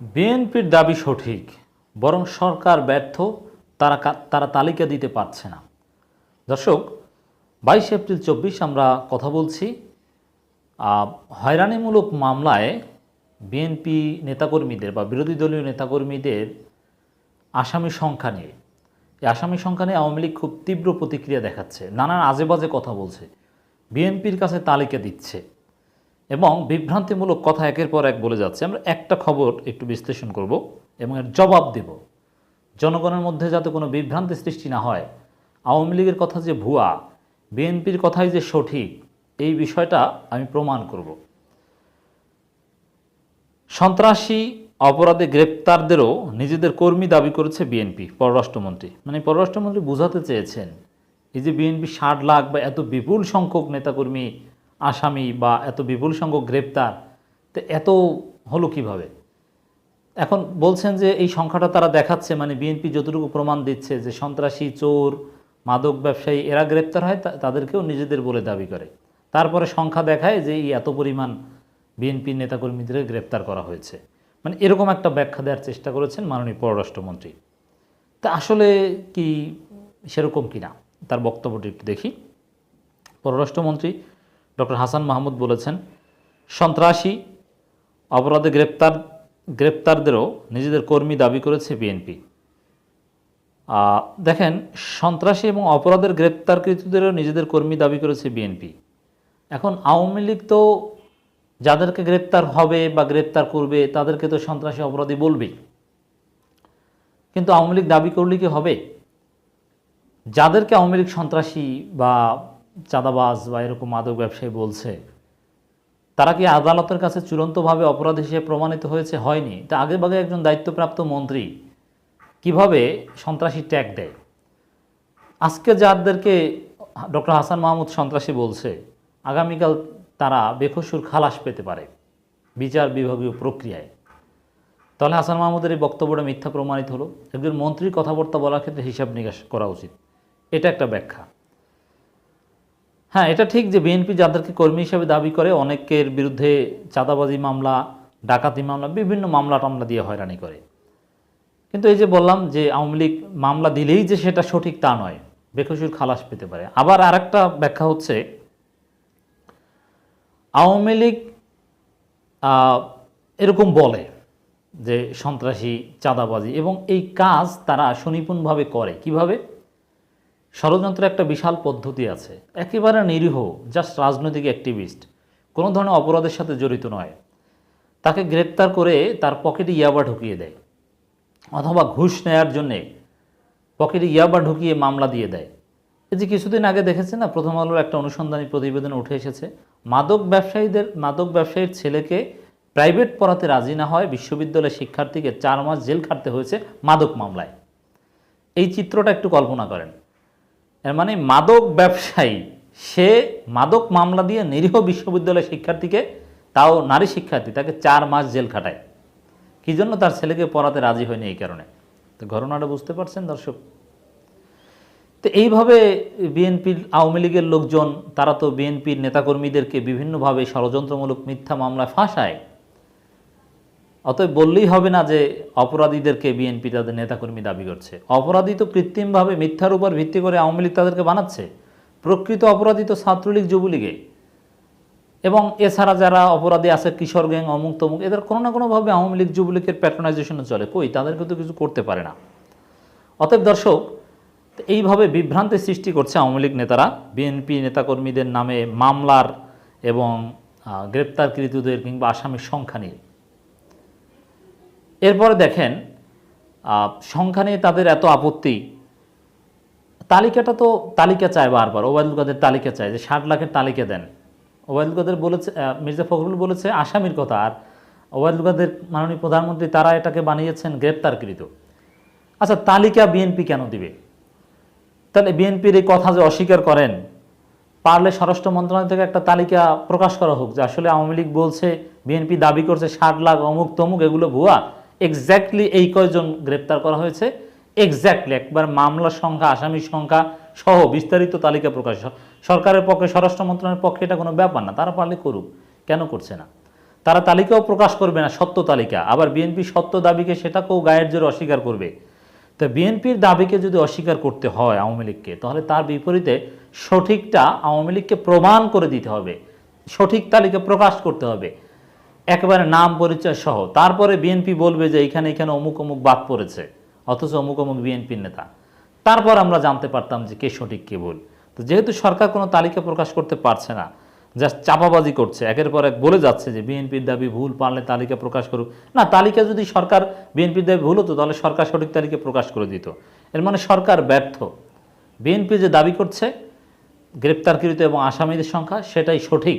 বিএনপির দাবি সঠিক, বরং সরকার ব্যর্থ, তারা তারা তালিকা দিতে পারছে না। দর্শক, বাইশ এপ্রিল চব্বিশ আমরা কথা বলছি। হয়রানিমূলক মামলায় বিএনপি নেতাকর্মীদের বা বিরোধী দলীয় নেতাকর্মীদের আসামি সংখ্যা নিয়ে। এই আসামি সংখ্যা নিয়ে আওয়ামী লীগ খুব তীব্র প্রতিক্রিয়া দেখাচ্ছে, নানান আজে বাজে কথা বলছে। বিএনপির কাছে তালিকা দিচ্ছে। এবং বিভ্রান্তিমূলক কথা একের পর এক বলে যাচ্ছে। আমরা একটা খবর একটু বিশ্লেষণ করব এবং এর জবাব দেব। জনগণের মধ্যে যাতে কোনো বিভ্রান্তি সৃষ্টি না হয়, আওয়ামী লীগের কথা যে ভুয়া, বিএনপির কথাই যে সঠিক, এই বিষয়টা আমি প্রমাণ করব। সন্ত্রাসী অপরাধে গ্রেপ্তারদেরও নিজেদের কর্মী দাবি করেছে বিএনপি, পররাষ্ট্রমন্ত্রী। মানে পররাষ্ট্রমন্ত্রী বোঝাতে চেয়েছেন, এই যে বিএনপি ষাট লাখ বা এত বিপুল সংখ্যক নেতাকর্মী আসামি বা এত বিপুল সংখ্যক গ্রেপ্তার, তো এত হলো কীভাবে? এখন বলছেন যে এই সংখ্যাটা তারা দেখাচ্ছে মানে বিএনপি যতটুকু প্রমাণ দিচ্ছে যে সন্ত্রাসী, চোর, মাদক ব্যবসায়ী, এরা গ্রেপ্তার হয় তাদেরকেও নিজেদের বলে দাবি করে। তারপরে সংখ্যা দেখায় যে এই এত পরিমাণ বিএনপি নেতাকর্মীদের গ্রেপ্তার করা হয়েছে। মানে এরকম একটা ব্যাখ্যা দেওয়ার চেষ্টা করেছেন মাননীয় পররাষ্ট্রমন্ত্রী। তা আসলে কি সেরকম কি না তার বক্তব্যটি একটু দেখি। পররাষ্ট্রমন্ত্রী ডক্টর হাসান মাহমুদ বলেছেন, সন্ত্রাসী অপরাধে গ্রেপ্তার, গ্রেপ্তারদেরও নিজেদের কর্মী দাবি করেছে বিএনপি। দেখেন, সন্ত্রাসী এবং অপরাধের গ্রেপ্তারকৃতদেরও নিজেদের কর্মী দাবি করেছে বিএনপি। এখন আওয়ামী লীগ তো যাদেরকে গ্রেপ্তার হবে বা গ্রেপ্তার করবে, তাদেরকে তো সন্ত্রাসী অপরাধী বলবেই। কিন্তু আওয়ামী লীগ দাবি করলে কি হবে? যাদেরকে আওয়ামী লীগ সন্ত্রাসী বা চাঁদাবাজ বা এরকম মাদক ব্যবসায়ী বলছে, তারা কি আদালতের কাছে চূড়ান্তভাবে অপরাধ হিসেবে প্রমাণিত হয়েছে? হয়নি। তা আগে বাগে একজন দায়িত্বপ্রাপ্ত মন্ত্রী কীভাবে সন্ত্রাসী ট্যাগ দেয়? আজকে যাদেরকে ডক্টর হাসান মাহমুদ সন্ত্রাসী বলছে, আগামীকাল তারা বেকসুর খালাস পেতে পারে বিচার বিভাগীয় প্রক্রিয়ায়। তাহলে হাসান মাহমুদের এই বক্তব্যটা মিথ্যা প্রমাণিত হলো। একজন মন্ত্রীর কথাবার্তা বলার ক্ষেত্রে হিসাব নিকাশ করা উচিত। এটা একটা ব্যাখ্যা। হ্যাঁ এটা ঠিক যে বিএনপি যাদেরকে কর্মী হিসেবে দাবি করে, অনেকের বিরুদ্ধে চাঁদাবাজি মামলা, ডাকাতি মামলা, বিভিন্ন মামলা টামলা দিয়ে হয়রানি করে। কিন্তু এই যে বললাম যে আওয়ামী লীগ মামলা দিলেই যে সেটা সঠিক তা নয়, বেকসুর খালাস পেতে পারে। আবার আরেকটা ব্যাখ্যা হচ্ছে, আওয়ামী লীগ এরকম বলে যে সন্ত্রাসী, চাঁদাবাজি এবং এই কাজ তারা সুনিপুণভাবে করে। কীভাবে? ষড়যন্ত্রের একটা বিশাল পদ্ধতি আছে। একেবারে নিরীহ জাস্ট রাজনৈতিক অ্যাক্টিভিস্ট কোনো ধরনের অপরাধের সাথে জড়িত নয়। তাকে গ্রেপ্তার করে তার পকেটে ইয়াবা ঢুকিয়ে দেয়, অথবা ঘুষ নেয়ার জন্যে পকেটে ইয়াবা ঢুকিয়ে মামলা দিয়ে দেয়। এই যে কিছুদিন আগে দেখেছেন না, প্রথম আলোর একটা অনুসন্ধানী প্রতিবেদন উঠে এসেছে, মাদক ব্যবসায়ীদের, মাদক ব্যবসায়ীর ছেলেকে প্রাইভেট পড়াতে রাজি না হয়, বিশ্ববিদ্যালয়ের শিক্ষার্থীকে চার মাস জেল খাটতে হয়েছে মাদক মামলায়। এই চিত্রটা একটু কল্পনা করেন। এর মানে মাদক ব্যবসায়ী, সে মাদক মামলা দিয়ে নিরীহ বিশ্ববিদ্যালয়ের শিক্ষার্থীকে, তাও নারী শিক্ষার্থী, তাকে চার মাস জেল খাটায়। কি জন্য তার ছেলেকে পড়াতে রাজি হয়নি এই কারণে? তো ঘটনাটা বুঝতে পারছেন দর্শক? তো এইভাবে বিএনপির আওয়ামী লীগের লোকজন, তারা তো বিএনপির নেতাকর্মীদেরকে বিভিন্নভাবে ষড়যন্ত্রমূলক মিথ্যা মামলায় ফাঁসায়। অতএব বললেই হবে না যে অপরাধীদেরকে বিএনপি তাদের নেতাকর্মী দাবি করছে। অপরাধী তো কৃত্রিমভাবে মিথ্যার উপর ভিত্তি করে আওয়ামী লীগ তাদেরকে বানাচ্ছে। প্রকৃত অপরাধী তো ছাত্রলীগ, যুবলীগে। এবং এছাড়া যারা অপরাধী আছে, কিশোর গ্যাং, অমুক তমুক, এদের কোনো না কোনোভাবে আওয়ামী লীগ, যুবলীগের প্যাট্রোনাইজেশনে চলে। কই? তাদেরকে তো কিছু করতে পারে না। অতএব দর্শক, এইভাবে বিভ্রান্তি সৃষ্টি করছে আওয়ামী লীগ নেতারা। বিএনপি নেতাকর্মীদের নামে মামলার এবং গ্রেপ্তারকৃতদের কিংবা আসামির সংখ্যা নিয়ে। এরপরে দেখেন সংখ্যা নিয়ে তাদের এত আপত্তি। তালিকাটা তো তালিকা চায় বারবার। ওবায়দুল কাদের তালিকা চায় যে ষাট লাখের তালিকা দেন। ওবায়দুল কাদের বলেছে মির্জা ফখরুল বলেছে আসামির কথা। আর ওবায়দুল কাদের মাননীয় প্রধানমন্ত্রী, তারা এটাকে বানিয়েছেন গ্রেপ্তারকৃত। আচ্ছা তালিকা বিএনপি কেন দিবে? তাহলে বিএনপির এই কথা যে অস্বীকার করেন, পারলে স্বরাষ্ট্র মন্ত্রণালয় থেকে একটা তালিকা প্রকাশ করা হোক যে আসলে আওয়ামী লীগ বলছে, বিএনপি দাবি করছে ষাট লাখ অমুক তমুক, এগুলো ভুয়া। এক্স্যাক্টলি এই কয়জন গ্রেপ্তার করা হয়েছে? এক্স্যাক্টলি একবার মামলার সংখ্যা, আসামির সংখ্যা সহ বিস্তারিত তালিকা প্রকাশ সরকারের পক্ষে, স্বরাষ্ট্র মন্ত্রণালয়ের পক্ষে এটা কোনো ব্যাপার না। তারা পারলে করুক। কেন করছে না? তারা তালিকাও প্রকাশ করবে না, সত্য তালিকা। আবার বিএনপি সত্য দাবিকে সেটাকেও গায়ের জোরে অস্বীকার করবে। তা বিএনপির দাবিকে যদি অস্বীকার করতে হয় আওয়ামী লীগকে, তাহলে তার বিপরীতে সঠিকটা আওয়ামী লীগকে প্রমাণ করে দিতে হবে। সঠিক তালিকা প্রকাশ করতে হবে। একেবারে নাম পরিচয় সহ। তারপরে বিএনপি বলবে যে এখানে এখানে অমুক অমুক বাদ পড়েছে, অথচ অমুক অমুক বিএনপির নেতা। তারপর আমরা জানতে পারতাম যে কে সঠিক, কে ভুল। তো যেহেতু সরকার কোনো তালিকা প্রকাশ করতে পারছে না জাস্ট চাপাবাজি করছে, একের পর এক বলে যাচ্ছে যে বিএনপির দাবি ভুল, পারলে তালিকা প্রকাশ করুক। না, তালিকা যদি সরকার, বিএনপির দাবি ভুল হতো, তাহলে সরকার সঠিক তালিকা প্রকাশ করে দিত। এর মানে সরকার ব্যর্থ। বিএনপি যে দাবি করছে, গ্রেপ্তারকৃত এবং আসামিদের সংখ্যা, সেটাই সঠিক।